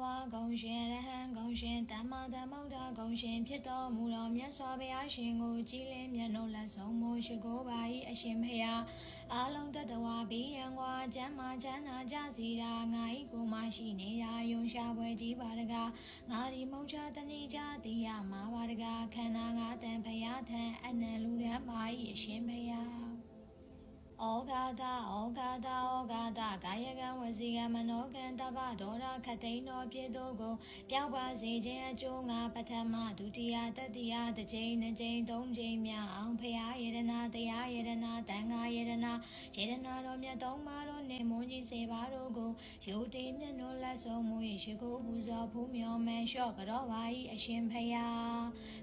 ဝါဂုံရှင်ရဟန်းဂုံရှင်တမ္မာသမ္ဗုဒ္ဓဂုံရှင်ဖြစ်တော်မူသောမြတ်စွာဘုရားရှင်ကိုကြည်လင်းမျက်နှာလက်ဆုံးမိုးရှိခိုးပါ၏အရှင်ဖျားအာလုံးတတဝါဘီယံကွာကျမ်းမာချမ်းသာကြစီတာငါဤကိုမရှိနေတာယုံရှာပွဲကြီးပါတကားငါဒီမုံချတဏိကြတိယမှာပါတကားခန္ဓာငါတန်ဖျားထံအနံလူရန်ပါ၏အရှင်ဖျား ဩဃာတဩဃာတဩဃာတကာယကံဝစီကံမနောကံတပ္ပဒေါရခတိန်တော်ပြေတို့ကိုပြောက်ပါစေခြင်းအကျိုးငါပထမဒုတိယတတိယတစ်ကြိမ်နှစ်ကြိမ်သုံးကြိမ်မြောက်အောင်ဖရာယေရနာတရားယေရနာတန်ခါယေရနာယေရနာတော်မြတ်သုံးပါးတော်နှင့်မွန်ကြီးစေပါတို့ကိုယုတ်တိမျက်နှာလက်ဆုံးမူ၏ရှိခိုးပူဇော်ဖူးမြော်မှန်လျှော့ကြောပါ၏အရှင်ဖရာ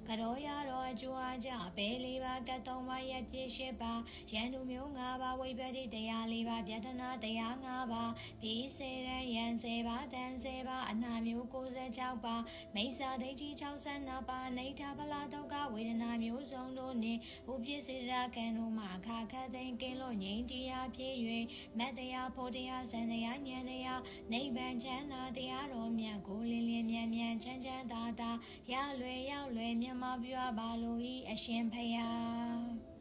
ကြောရတော်အကျိုးအကြဘဲလေးပါကတ်သုံးပါးရက်ပြည့်ရှိပါရန်သူမျိုးငါးပါးဝိပတိတရားလေးပါဗျတနာတရား၅ပါးဘီစေရန်ရန်စေပါတန်စေပါအနာမျိုး96ပါမိစ္ဆာဒိဋ္ဌိ62ပါနေထဗလာဒုက္ခဝေဒနာမျိုးစုံတို့နှင့်ဥပစ္စေရာကံတို့မှအခါခတ်သိမ်းကင်းလို့ငြိမ်းတရားပြည့်၍မတ်တရားဖို့တရားဇန်တရားဉာဏ်တရားနိဗ္ဗာန်ချမ်းသာတရားတော်မြတ်ကိုလင်းလင်းမြန်မြန်ချမ်းချမ်း သာသာရလွယ်ရောက်လွယ်မြတ်မပြပါလို၏အရှင်ဖယားအ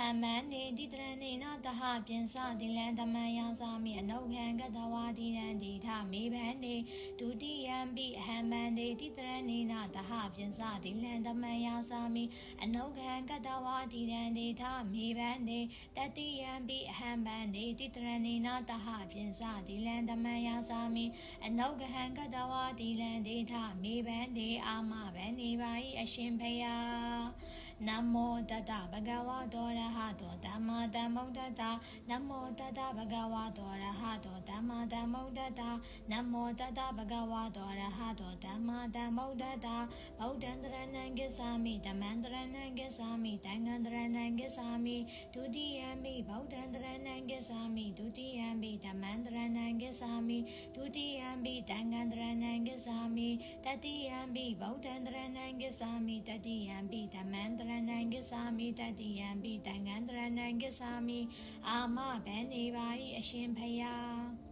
ဟမန်နေတိတရဏေနတဟပြင်စတိလံတမယသာမိအနုခံကတဝါတိရန်တိထမေဘန်နေဒုတိယံပိအဟမန်နေတိတရဏေနတဟပြင်စတိလံတမယသာမိအနုခံကတဝါတိရန်တိထမေဘန်နေတတိယံပိအဟမန်နေတိတရဏေနတဟပြင်စတိလံတမယသာမိအနုခံကတဝါတိလံတိထမေဘန်နေအာမဘန်နေပါ၏ အရှင်ဖယားနမောတတဗဂဝတောရဟတောဓမ္မတမ္မုဒ္ဒတာနမောတတဗဂဝတောရဟတောဓမ္မတမ္မုဒ္ဒတာနမောတတဗဂဝတောရဟတောဓမ္မတမ္မုဒ္ဒတာဗုဒ္ဓံတရဏံကိစ္ဆာမိဓမ္မံတရဏံကိစ္ဆာမိတန်ဃံတရဏံကိစ္ဆာမိဒုတိယံမိဗုဒ္ဓံတရဏံကိစ္ဆာမိဒုတိယံမိဓမ္မံတရဏံကိစ္ဆာမိဒုတိယံမိတန်ဃံတရဏံကိစ္ဆာမိ တတိယံမိဗုဒ္ဓံတရဏံကိစ္ဆာမိတတိယံမိဓမ္မံတရဏံကိစ္ဆာမိတတိယံမိတန်ဃံတရဏံကိစ္ဆာမိအာမဘန်နေပါ၏အရှင်ဖယား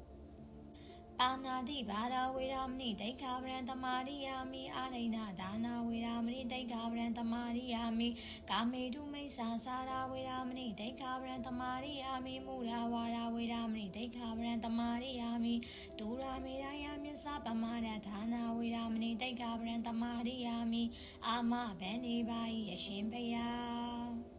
ပါဏာတိဘာရဝေရမဏိဒိဋ္ဌာပရံတမာရိယာမိအာရိဏဒါနာဝေရမဏိဒိဋ္ဌာပရံတမာရိယာမိကာမေတုမိစ္ဆာစာရာဝေရမဏိဒိဋ္ဌာပရံတမာရိယာမိမူရာဝါရာဝေရမဏိဒိဋ္ဌာပရံတမာရိယာမိဒူရာမေရာယမြ စ္ဆပမာရဒါနာဝေရမဏိဒိဋ္ဌာပရံတမာရိယာမိအာမဘန်နေပါ၏အရှင်ဘုရား